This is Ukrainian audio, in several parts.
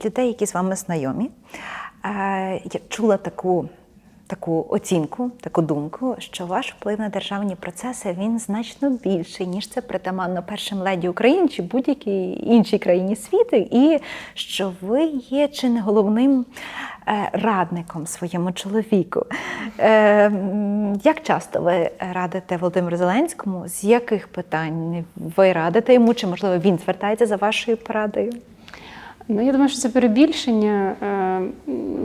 від людей, які з вами знайомі, е, я чула таку, таку оцінку, таку думку, що ваш вплив на державні процеси він значно більший, ніж це притаманно першим леді України чи будь-якій іншій країні світу, і що ви є чи не головним е, радником своєму чоловіку. Е, Як часто ви радите Володимиру Зеленському? З яких питань ви радите йому? Чи можливо він звертається за вашою порадою? Ну, я думаю, що це перебільшення.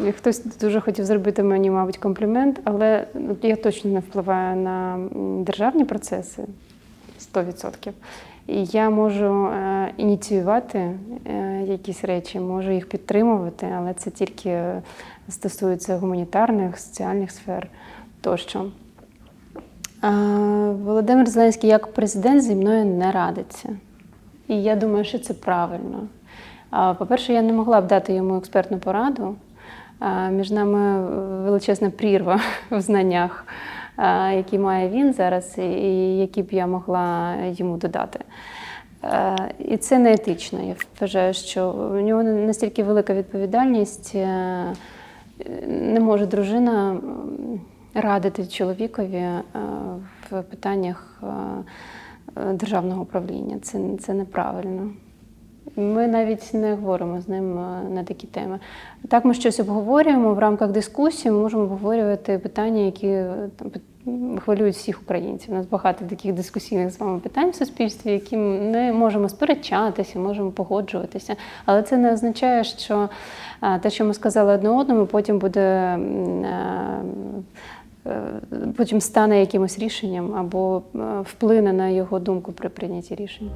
Е, Хтось дуже хотів зробити мені, мабуть, комплімент, але ну, я точно не впливаю на державні процеси 100%. І я можу е, ініціювати е, якісь речі, можу їх підтримувати, але це тільки стосується гуманітарних, соціальних сфер тощо. Володимир Зеленський як президент зі мною не радиться. І я думаю, що це правильно. По-перше, я не могла б дати йому експертну пораду. Між нами величезна прірва в знаннях, які має він зараз, і які б я могла йому додати. Е, І це не етично. Я вважаю, що у нього настільки велика відповідальність. е, Не може дружина радити чоловікові е, в питаннях е, е, державного управління. Це, це неправильно. Ми навіть не говоримо з ним е, на такі теми. Так, ми щось обговорюємо в рамках дискусії. Ми можемо обговорювати питання, які е, там хвилюють всіх українців. У нас багато таких дискусійних з вами питань в суспільстві, які ми можемо сперечатися, можемо погоджуватися. Але це не означає, що е, те, що ми сказали одне одному, потім буде. Потім стане якимось рішенням або вплине на його думку при прийнятті рішень.